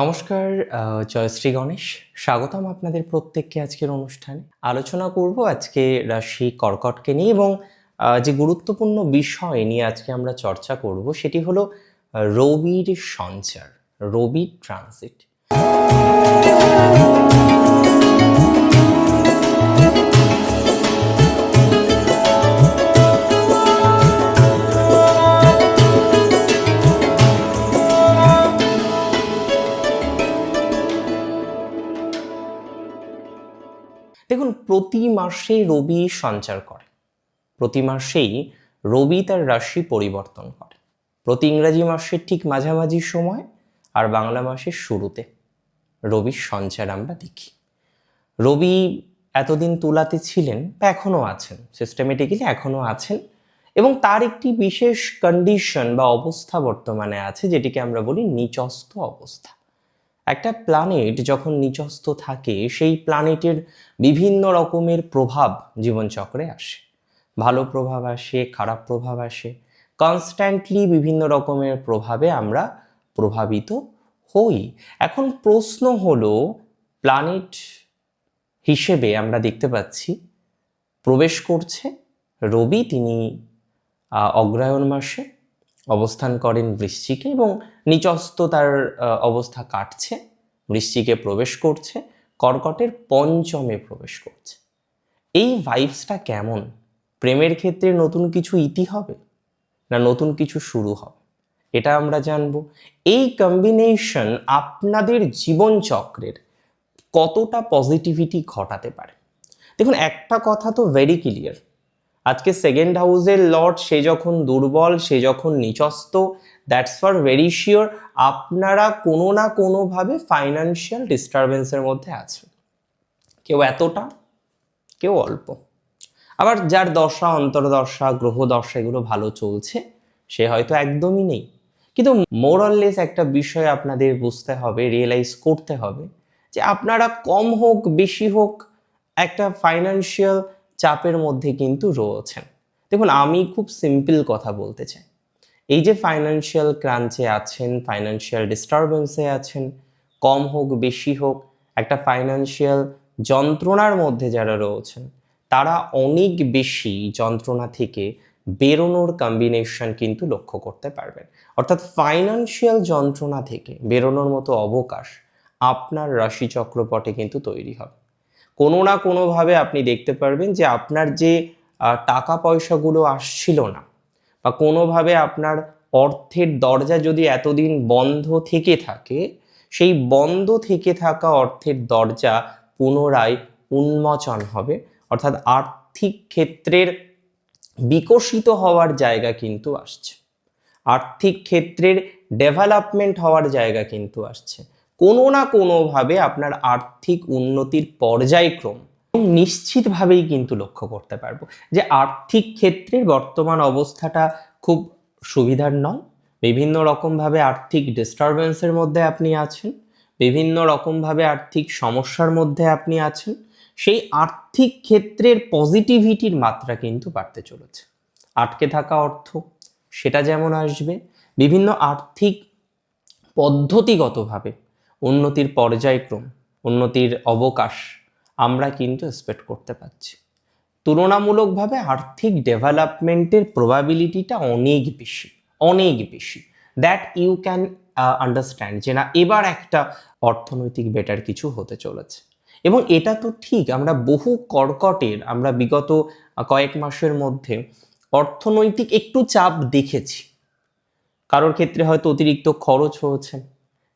নমস্কার জয় জয়শ্রী গণেশ। স্বাগতম আপনাদের প্রত্যেককে আজকের অনুষ্ঠানে। আলোচনা করব আজকে রাশি কর্কটকে নিয়ে এবং যে গুরুত্বপূর্ণ বিষয় নিয়ে আজকে আমরা চর্চা করব সেটি হলো রবির সঞ্চার রবির ট্রানজিট। প্রতি মাসে রবি সঞ্চার করে। প্রতি মাসেই রবি তার রাশি পরিবর্তন করে। প্রতি ইংরাজি মাসের ঠিক মাঝামাঝি সময় আর বাংলা মাসের শুরুতে রবির সঞ্চার আমরা দেখি। রবি এতদিন তুলাতে ছিলেন বা এখনও আছেন সিস্টেমেটিক্যালি এখনও আছেন এবং তার একটি বিশেষ কন্ডিশন বা অবস্থা বর্তমানে আছে যেটিকে আমরা বলি নিচস্থ অবস্থা। একটা প্ল্যানেট যখন নিচস্থ থাকে সেই প্ল্যানেটের বিভিন্ন রকমের প্রভাব জীবনচক্রে আসে। ভালো প্রভাব আসে খারাপ প্রভাব আসে। কনস্ট্যান্টলি বিভিন্ন রকমের প্রভাবে আমরা প্রভাবিত হই। এখন প্রশ্ন হলো প্ল্যানেট হিসেবে আমরা দেখতে পাচ্ছি প্রবেশ করছে রবি তিনি আহ, অগ্রহায়ণ মাসে। অবস্থান করেন বৃশ্চিকে এবং নিচস্থ তার অবস্থা কাটছে। বৃশ্চিকে প্রবেশ করছে, কর্কটের পঞ্চমে প্রবেশ করছে। এই ভাইবসটা কেমন? প্রেমের ক্ষেত্রে নতুন কিছু ইতি হবে? না নতুন কিছু শুরু হবে? এটা আমরা জানব। এই কম্বিনেশন আপনাদের জীবনচক্রের কতটা পজিটিভিটি ঘটাতে পারে? দেখুন, একটা কথা তো ভেরি ক্লিয়ার আজকে সেকেন্ড হাউসের লর্ড সে যখন দুর্বল, সে যখন নিচস্ত দ্যাটস ফর ভেরি শিওর আপনারা কোনো না কোনোভাবে ফাইন্যান্সিয়াল ডিস্টারবেন্সের মধ্যে আছেন। কেউ এতটা, কেউ অল্প। আবার যার দশা, অন্তর্দশা গ্রহ দশা এগুলো ভালো চলছে, সে হয়তো একদমই নেই। কিন্তু মোরললেস একটা বিষয় আপনাদের বুঝতে হবে রিয়েলাইজ করতে হবে যে আপনারা কম হোক, বেশি হোক, একটা ফাইন্যান্সিয়াল চাপের মধ্যে কিন্তু রয়েছেন। দেখুন, আমি খুব সিম্পল কথা বলতে চাই। এই যে ফাইন্যান্সিয়াল ক্রাঞ্চে আছেন ফাইন্যান্সিয়াল ডিস্টারবেন্সে আছেন, কম হোক, বেশি হোক, একটা ফাইন্যান্সিয়াল যন্ত্রণার মধ্যে যারা রয়েছেন, তারা অনেক বেশি যন্ত্রণা থেকে বেরোনোর কম্বিনেশন কিন্তু লক্ষ্য করতে পারবেন। অর্থাৎ ফাইন্যান্সিয়াল যন্ত্রণা থেকে বেরোনোর মতো অবকাশ আপনার রাশি চক্রপটে কিন্তু তৈরি হবে। কোনো না কোনোভাবে আপনি দেখতে পারবেন যে আপনার যে টাকা পয়সাগুলো আসছিল না বা কোনোভাবে আপনার অর্থের দরজা যদি এতদিন বন্ধ থেকে থাকে, সেই বন্ধ থেকে থাকা অর্থের দরজা পুনরায় উন্মোচন হবে। অর্থাৎ আর্থিক ক্ষেত্রের বিকশিত হওয়ার জায়গা কিন্তু আসছে। আর্থিক ক্ষেত্রের ডেভেলপমেন্ট হওয়ার জায়গা কিন্তু আসছে। কোনো না কোনোভাবে আপনার আর্থিক উন্নতির পর্যায়ক্রম নিশ্চিতভাবেই কিন্তু লক্ষ্য করতে পারব যে আর্থিক ক্ষেত্রের বর্তমান অবস্থাটা খুব সুবিধার নয়। বিভিন্ন রকমভাবে আর্থিক ডিস্টারবেন্সের মধ্যে আপনি আছেন, বিভিন্ন রকমভাবে আর্থিক সমস্যার মধ্যে আপনি আছেন, সেই আর্থিক ক্ষেত্রের পজিটিভিটির মাত্রা কিন্তু বাড়তে চলেছে। আটকে থাকা অর্থ, সেটা যেমন আসবে, বিভিন্ন আর্থিক পদ্ধতিগতভাবে উন্নতির পর্যায়ক্রম, উন্নতির অবকাশ আমরা কিন্তু এক্সপেক্ট করতে পারছি। তুলনামূলকভাবে আর্থিক ডেভেলপমেন্টের প্রবাবিলিটিটা অনেক বেশি অনেক বেশি। দ্যাট ইউ ক্যান আন্ডারস্ট্যান্ড যে না, এবার একটা অর্থনৈতিক বেটার কিছু হতে চলেছে। এবং এটা তো ঠিক, আমরা বহু কর্কটের, আমরা বিগত কয়েক মাসের মধ্যে অর্থনৈতিক একটু চাপ দেখেছি। কারোর ক্ষেত্রে হয়তো অতিরিক্ত খরচ হয়েছে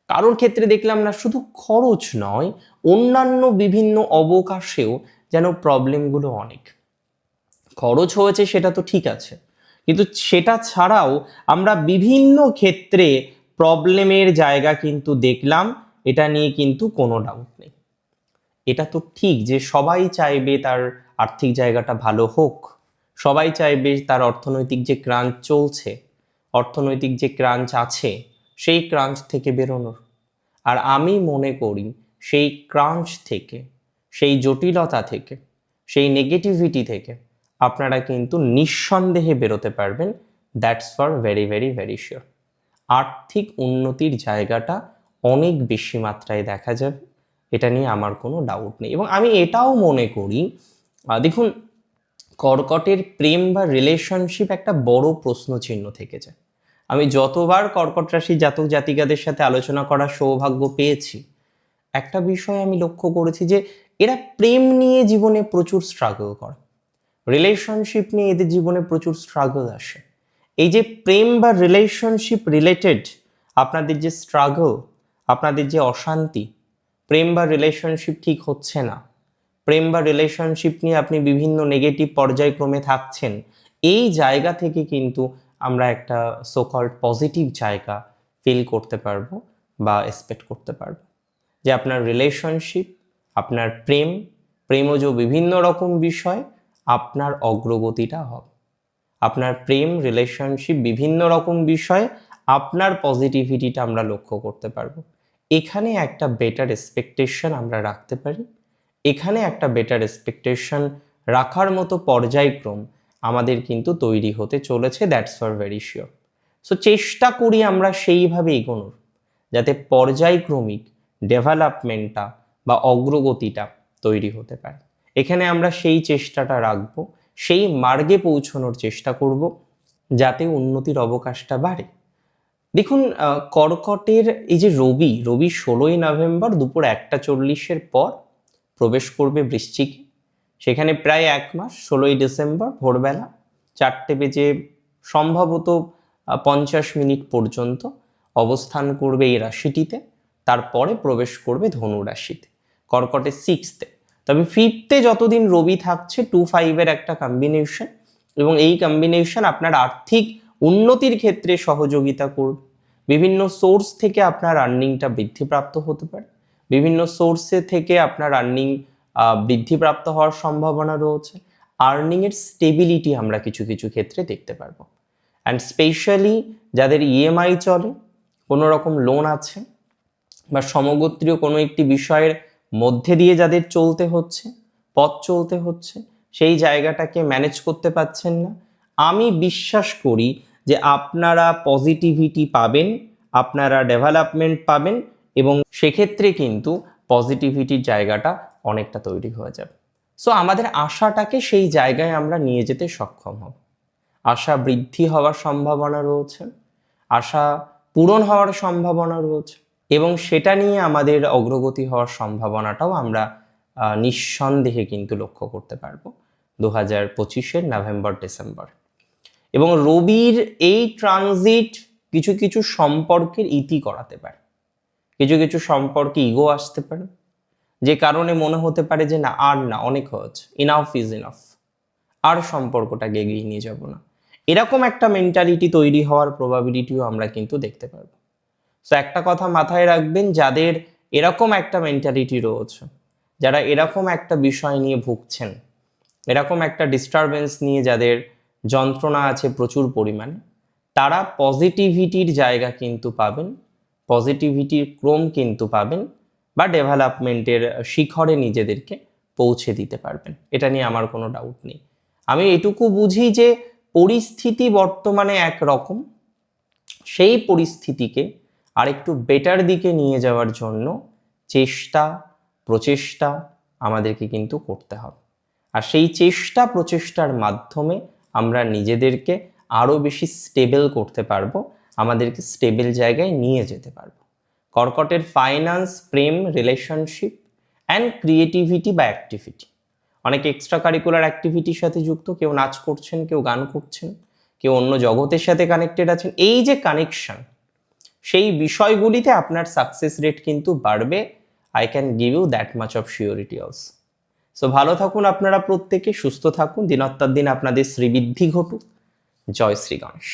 কারোর ক্ষেত্রে দেখলাম না, শুধু খরচ নয়, অন্যান্য বিভিন্ন অবকাশেও যেন প্রবলেমগুলো অনেক। খরচ হয়েছে সেটা তো ঠিক আছে, কিন্তু সেটা ছাড়াও আমরা বিভিন্ন ক্ষেত্রে প্রবলেমের জায়গা কিন্তু দেখলাম, এটা নিয়ে কিন্তু কোনো ডাউট নেই। এটা তো ঠিক যে সবাই চাইবে তার আর্থিক জায়গাটা ভালো হোক, সবাই চাইবে তার অর্থনৈতিক যে ক্রাঞ্চ চলছে, অর্থনৈতিক যে ক্রাঞ্চ আছে সেই ক্রাঞ্চ থেকে বেরোনোর। আর আমি মনে করি সেই ক্রাঞ্চ থেকে, সেই জটিলতা থেকে, সেই নেগেটিভিটি থেকে আপনারা কিন্তু নিঃসন্দেহে বেরোতে পারবেন। That's for very very very sure আর্থিক উন্নতির জায়গাটা অনেক বেশি মাত্রায় দেখা যাবে। এটা নিয়ে আমার কোনো ডাউট নেই। এবং আমি এটাও মনে করি দেখুন, কর্কটের প্রেম বা রিলেশনশিপ একটা বড় প্রশ্ন চিহ্ন থেকে যায়। আমি যতবার কর্কট রাশি জাতক জাতিকাদের সাথে আলোচনা করার সৌভাগ্য পেয়েছি, একটা বিষয় আমি লক্ষ্য করেছি যে এরা প্রেম নিয়ে জীবনে প্রচুর স্ট্রাগল করে। রিলেশনশিপ নিয়ে এদের জীবনে প্রচুর স্ট্রাগল আসে। এই যে প্রেম বা রিলেশনশিপ রিলেটেড আপনাদের যে স্ট্রাগল আপনাদের যে অশান্তি, প্রেম বা রিলেশনশিপ ঠিক হচ্ছে না। প্রেম বা রিলেশনশিপ নিয়ে আপনি বিভিন্ন নেগেটিভ পর্যায়ক্রমে থাকছেন। এই জায়গা থেকে কিন্তু আমরা একটা সোকল্ড পজিটিভ জায়গা ফিল করতে পারব বা এক্সপেক্ট করতে পারব। যে আপনার রিলেশনশিপ আপনার প্রেম, প্রেমজ বিভিন্ন রকম বিষয়, আপনার অগ্রগতিটা হবে। আপনার প্রেম রিলেশনশিপ বিভিন্ন রকম বিষয়ে, আপনার পজিটিভিটিটা আমরা লক্ষ্য করতে পারব। এখানে একটা বেটার এক্সপেকটেশন আমরা রাখতে পারি। এখানে একটা বেটার এক্সপেকটেশন রাখার মতো পর্যায়ক্রম আমাদের কিন্তু তৈরি হতে চলেছে that's for very sure so চেষ্টা করি আমরা সেইভাবে এগোনোর, যাতে পর্যায়ক্রমিক ডেভেলপমেন্টটা বা অগ্রগতিটা তৈরি হতে পারে। এখানে আমরা সেই চেষ্টাটা রাখব, সেই মার্গে পৌঁছানোর চেষ্টা করব, যাতে উন্নতির অবকাশটা বাড়ে। দেখুন কর্কটের এই যে রবি রবি ষোলোই নভেম্বর দুপুর একটা চল্লিশের পর প্রবেশ করবে বৃশ্চিকে। সেখানে প্রায় এক মাস, ষোলোই ডিসেম্বর ভোরবেলা চারটে বেজে সম্ভবত পঞ্চাশ মিনিট পর্যন্ত অবস্থান করবে এই রাশিটিতে, তারপরে প্রবেশ করবে ধনু রাশিতে, কর্কটে সিক্সথে তবে ফিফথে যতদিন রবি থাকছে, টু ফাইভের একটা কম্বিনেশন এবং এই কম্বিনেশন আপনার আর্থিক উন্নতির ক্ষেত্রে সহযোগিতা করবে। বিভিন্ন সোর্স থেকে আপনার আর্নিংটা বৃদ্ধিপ্রাপ্ত হতে পারে। বিভিন্ন সোর্সে থেকে আপনার আর্নিং বৃদ্ধিপ্রাপ্ত হওয়ার সম্ভাবনা রয়েছে। আর্নিংয়ের স্টেবিলিটি আমরা কিছু কিছু ক্ষেত্রে দেখতে পারব। অ্যান্ড স্পেশালি যাদের ইএমআই চলে, কোনো রকম লোন আছে, বা সমগোত্রীয় কোনো একটি বিষয়ের মধ্যে দিয়ে যাদের চলতে হচ্ছে, পথ চলতে হচ্ছে, সেই জায়গাটাকে ম্যানেজ করতে পারছেন না। আমি বিশ্বাস করি যে আপনারা পজিটিভিটি পাবেন, আপনারা ডেভেলপমেন্ট পাবেন এবং সেক্ষেত্রে কিন্তু পজিটিভিটির জায়গাটা অনেকটা তৈরি হয়ে যাবে। সো আমাদের আশাটাকে সেই জায়গায় আমরা নিয়ে যেতে সক্ষম হব। আশা বৃদ্ধি হওয়ার সম্ভাবনা রয়েছে, আশা পূরণ হওয়ার সম্ভাবনা রয়েছে, এবং সেটা নিয়ে আমাদের অগ্রগতি হওয়ার সম্ভাবনাটাও আমরা নিঃসন্দেহে কিন্তু লক্ষ্য করতে পারব দু হাজার পঁচিশের নভেম্বর, ডিসেম্বর। এবং রবির এই ট্রানজিট কিছু কিছু সম্পর্কের ইতি করাতে পারে। কিছু কিছু সম্পর্কে ইগো আসতে পারে যে কারণে মনে হতে পারে যে না, আর না, অনেক হয়েছে ইনাফ ইজ ইনাফ আর সম্পর্কটাকে এগিয়ে নিয়ে যাব না। এরকম একটা মেন্টালিটি তৈরি হওয়ার প্রবাবিলিটিও আমরা কিন্তু দেখতে পারব। সো একটা কথা মাথায় রাখবেন, যাদের এরকম একটা মেন্টালিটি রয়েছে, যারা এরকম একটা বিষয় নিয়ে ভুগছেন, এরকম একটা ডিস্টারবেন্স নিয়ে যাদের যন্ত্রণা আছে প্রচুর পরিমাণে, তারা পজিটিভিটির জায়গা কিন্তু পাবেন পজিটিভিটির ক্রম কিন্তু পাবেন বা ডেভেলপমেন্টের শিখরে নিজেদেরকে পৌঁছে দিতে পারবেন। এটা নিয়ে আমার কোনো ডাউট নেই। আমি এটুকু বুঝি যে পরিস্থিতি বর্তমানে একরকম। সেই পরিস্থিতিকে আরেকটু বেটার দিকে নিয়ে যাওয়ার জন্য চেষ্টা, প্রচেষ্টা আমাদেরকে কিন্তু করতে হবে। আর সেই চেষ্টা, প্রচেষ্টার মাধ্যমে আমরা নিজেদেরকে আরও বেশি স্টেবল করতে পারব, আমাদেরকে স্টেবল জায়গায় নিয়ে যেতে পারব। কর্কটের ফাইন্যান্স প্রেম রিলেশনশিপ অ্যান্ড ক্রিয়েটিভিটি বা অ্যাক্টিভিটি অনেক এক্সট্রা কারিকুলার অ্যাক্টিভিটির সাথে যুক্ত, কেউ নাচ করছেন, কেউ গান করছেন, কেউ অন্য জগতের সাথে কানেক্টেড আছেন, এই যে কানেকশন সেই বিষয়গুলিতে আপনার সাকসেস রেট কিন্তু বাড়বে I can give you that much of surety also so ভালো থাকুন আপনারা প্রত্যেকে, সুস্থ থাকুন দিনত্তার দিন আপনাদের শ্রীবৃদ্ধি ঘটুক। জয় শ্রী গণেশ।